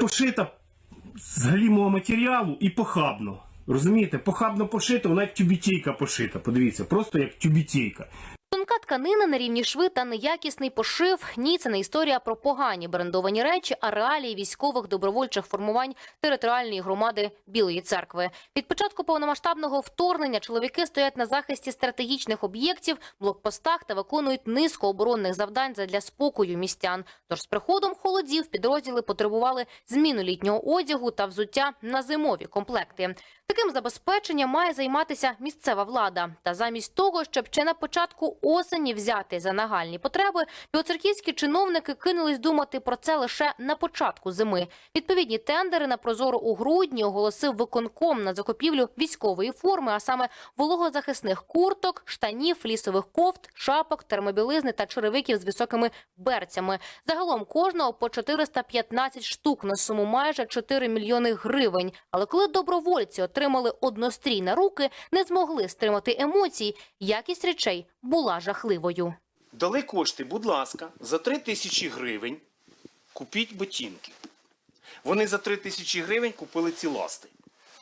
пошита з галімого матеріалу і похабно. Розумієте, похабно пошита, вона як тюбітійка пошита. Подивіться, просто як тюбітейка. Тканина, нерівні шви та неякісний пошив. Ні, це не історія про погані брендовані речі, а реалії військових добровольчих формувань територіальної громади Білої церкви. Від початку повномасштабного вторгнення чоловіки стоять на захисті стратегічних об'єктів, блокпостах та виконують низку оборонних завдань задля спокою містян. Тож з приходом холодів підрозділи потребували зміну літнього одягу та взуття на зимові комплекти. Таким забезпеченням має займатися місцева влада. Та замість того, щоб ще на початку осені взяти за нагальні потреби, білоцерківські чиновники кинулись думати про це лише на початку зими. Відповідні тендери на прозоро у грудні оголосив виконком на закупівлю військової форми, а саме вологозахисних курток, штанів, лісових кофт, шапок, термобілизни та черевиків з високими берцями. Загалом кожного по 415 штук на суму майже 4 мільйони гривень. Але коли добровольці отримали однострій на руки, не змогли стримати емоцій. Якість речей була жахливою. Дали кошти, будь ласка, за 3 тисячі гривень купіть ботинки. Вони за 3 тисячі гривень купили ці ласти.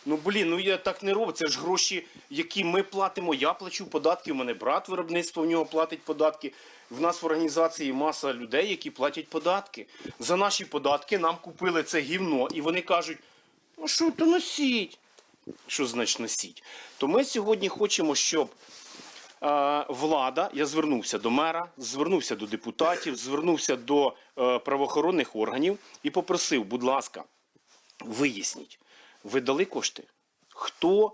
Ну блін, ну я так не роблю. Це ж гроші, які ми платимо. Я плачу податки. У мене брат виробництво в нього платить податки. В нас в організації маса людей, які платять податки. За наші податки нам купили це гівно, і вони кажуть: ну що то носіть? Що значить носіть? То ми сьогодні хочемо, щоб влада, я звернувся до мера, звернувся до депутатів, звернувся до е, правоохоронних органів і попросив, будь ласка, виясніть, ви дали кошти? Хто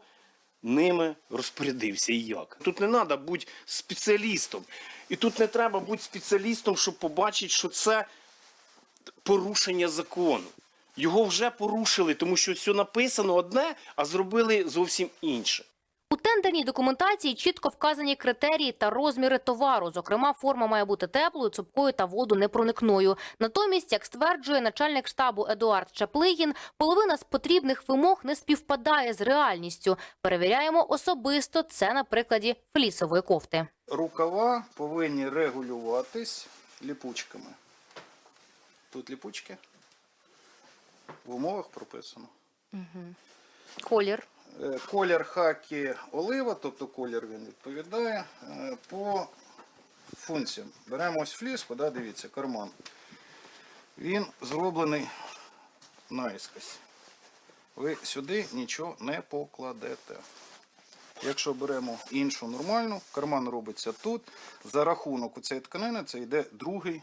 ними розпорядився і як? Тут не треба бути спеціалістом. І тут не треба бути спеціалістом, щоб побачити, що це порушення закону. Його вже порушили, тому що все написано одне, а зробили зовсім інше. У тендерній документації чітко вказані критерії та розміри товару. Зокрема, форма має бути теплою, цупкою та воду непроникною. Натомість, як стверджує начальник штабу Едуард Чаплигін, половина з потрібних вимог не співпадає з реальністю. Перевіряємо особисто це на прикладі флісової кофти. Рукава повинні регулюватись ліпучками. Тут ліпучки. В умовах прописано. Колір Е, Колір хакі олива, тобто колір він відповідає. Е, По функціям. Беремо ось фліску, да, дивіться, карман. Він зроблений наїскось. Ви сюди нічого не покладете. Якщо беремо іншу нормальну, карман робиться тут. За рахунок у цієї тканини це йде другий,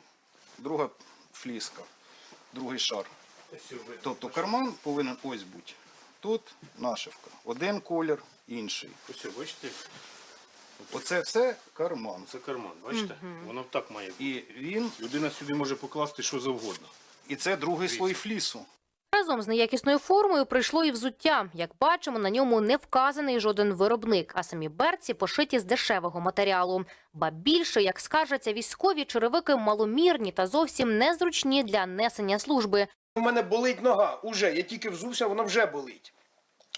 друга фліска, другий шар. Тобто карман повинен ось бути. Тут нашивка. Один колір, інший. Ось, бачите, Оце все карман. це карман, бачите? Воно так має бути. І він, Людина сюди може покласти що завгодно. і це другий слой флісу. Разом з неякісною формою прийшло і взуття. Як бачимо, на ньому не вказаний жоден виробник, а самі берці пошиті з дешевого матеріалу. Ба більше, як скаржаться військові, черевики маломірні та зовсім незручні для несення служби. У мене болить нога уже. Я тільки взувся, вона вже болить.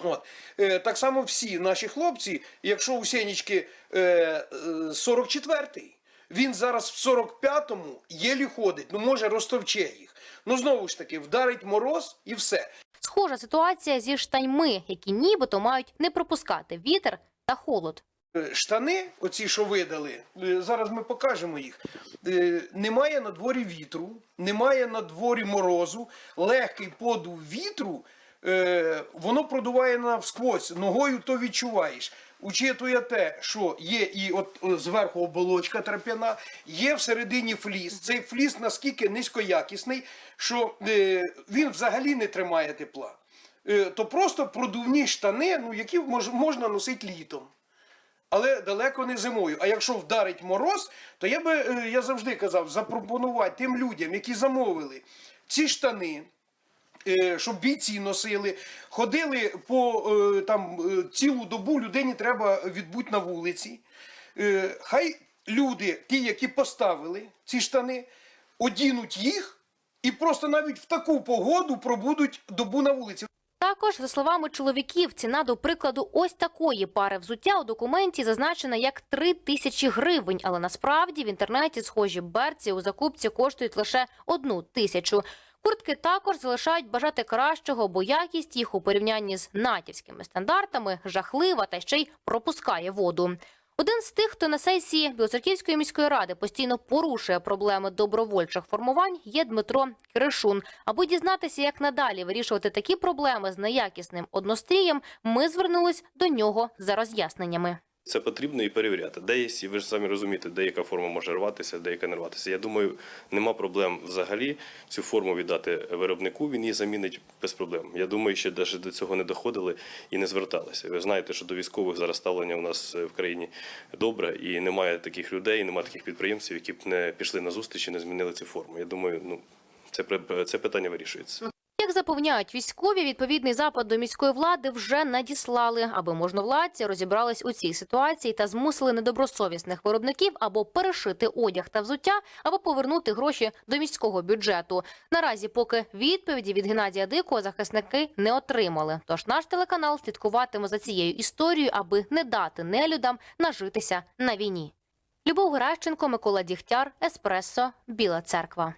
От. Е, так само всі наші хлопці, якщо у Сенічки е, е, 44-й, він зараз в 45-му єлі ходить, ну може розтовче їх. Ну знову ж таки, вдарить мороз і все. Схожа ситуація зі штаньми, які нібито мають не пропускати вітер та холод. Е, Штани, оці, що видали, е, зараз ми покажемо їх. Е, Немає на дворі вітру, немає на дворі морозу, легкий подув вітру, воно продуває навсквозь, ногою то відчуваєш. Учитує те, що є і от зверху оболочка трап'яна, є всередині фліс. Цей фліс наскільки низькоякісний, що він взагалі не тримає тепла. То просто продувні штани, ну, які мож, можна носити літом але далеко не зимою. А якщо вдарить мороз, то я би е, я завжди казав запропонувати тим людям, які замовили ці штани. е, Щоб бійці носили, ходили по е, там цілу добу людині треба відбути на вулиці. Хай люди, ті, які поставили ці штани, одінуть їх і просто навіть в таку погоду пробудуть добу на вулиці. Також, за словами чоловіків, ціна до прикладу ось такої пари взуття у документі зазначена як 3 тисячі гривень, але насправді в інтернеті схожі берці у закупці коштують лише одну тисячу. Куртки також залишають бажати кращого, бо якість їх у порівнянні з натівськими стандартами жахлива та ще й пропускає воду. Один з тих, хто на сесії Білоцерківської міської ради постійно порушує проблеми добровольчих формувань, є Дмитро Кришун. Аби дізнатися, як надалі вирішувати такі проблеми з неякісним однострієм, ми звернулись до нього за роз'ясненнями. Це потрібно і перевіряти. Де є, і ви ж самі розумієте, деяка форма може рватися, деяка не рватися. Я думаю, нема проблем взагалі цю форму віддати виробнику, він її замінить без проблем. Я думаю, що навіть до цього не доходили і не зверталися. Ви знаєте, що до військових зараз ставлення у нас в країні добре, і немає таких людей, немає таких підприємців, які б не пішли на зустріч і не змінили цю форму. Я думаю, ну це це питання вирішується. Запевняють військові, відповідний запит до міської влади вже надіслали, аби можновладці розібрались у цій ситуації та змусили недобросовісних виробників або перешити одяг та взуття, або повернути гроші до міського бюджету. Наразі, поки відповіді від Геннадія Дикого захисники не отримали. Тож наш телеканал слідкуватиме за цією історією, аби не дати нелюдам нажитися на війні. Любов Геращенко, Микола Дігтяр, Еспресо, Біла Церква.